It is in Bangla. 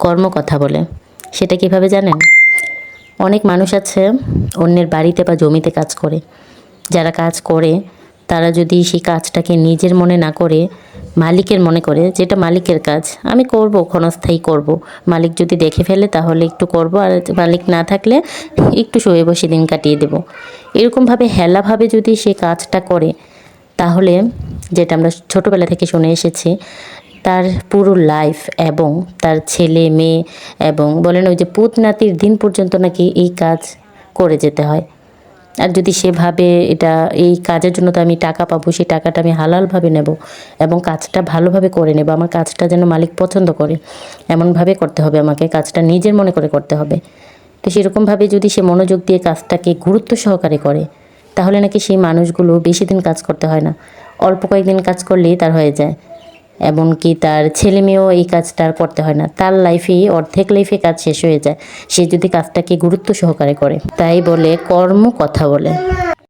কর্ম কথা বলে। সেটা কীভাবে জানেন? অনেক মানুষ আছে অন্যের বাড়িতে বা জমিতে কাজ করে। যারা কাজ করে, তারা যদি সেই কাজটাকে নিজের মনে না করে, মালিকের মনে করে, যেটা মালিকের কাজ, আমি করব, ক্ষণস্থায়ী করব। মালিক যদি দেখে ফেলে, তাহলে একটু করব, আর মালিক না থাকলে একটু শুয়ে বসে দিন কাটিয়ে দেব। এরকমভাবে হেলাভাবে যদি সে কাজটা করে, তাহলে, যেটা আমরা ছোটোবেলা থেকে শুনে এসেছি তার পুরো লাইফ এবং তার ছেলে, মেয়ে এবং বলেন ওই যে পুত নাতির দিন পর্যন্ত নাকি এই কাজ করে যেতে হয়। আর যদি সে ভাবে এটা, এই কাজের জন্য তো আমি টাকা পাবো, সেই টাকাটা আমি হালালভাবে নেব এবং কাজটা ভালোভাবে করে নেব। আমার কাজটা যেন মালিক পছন্দ করে, এমনভাবে করতে হবে আমাকে, কাজটা নিজের মনে করে করতে হবে। তো সেরকমভাবে যদি সে মনোযোগ দিয়ে কাজটাকে গুরুত্ব সহকারে করে, তাহলে নাকি সেই মানুষগুলো বেশি দিন কাজ করতে হয় না। অল্প কয়েকদিন কাজ করলেই তার হয়ে যায়। এমনকি তার ছেলে মেয়েও এই কাজটা আর করতে হয় না। তার লাইফেই অর্ধেক লাইফে কাজ শেষ হয়ে যায়। সে যদি কাজটাকে গুরুত্ব সহকারে করে, তাই বলে কর্ম কথা বলে।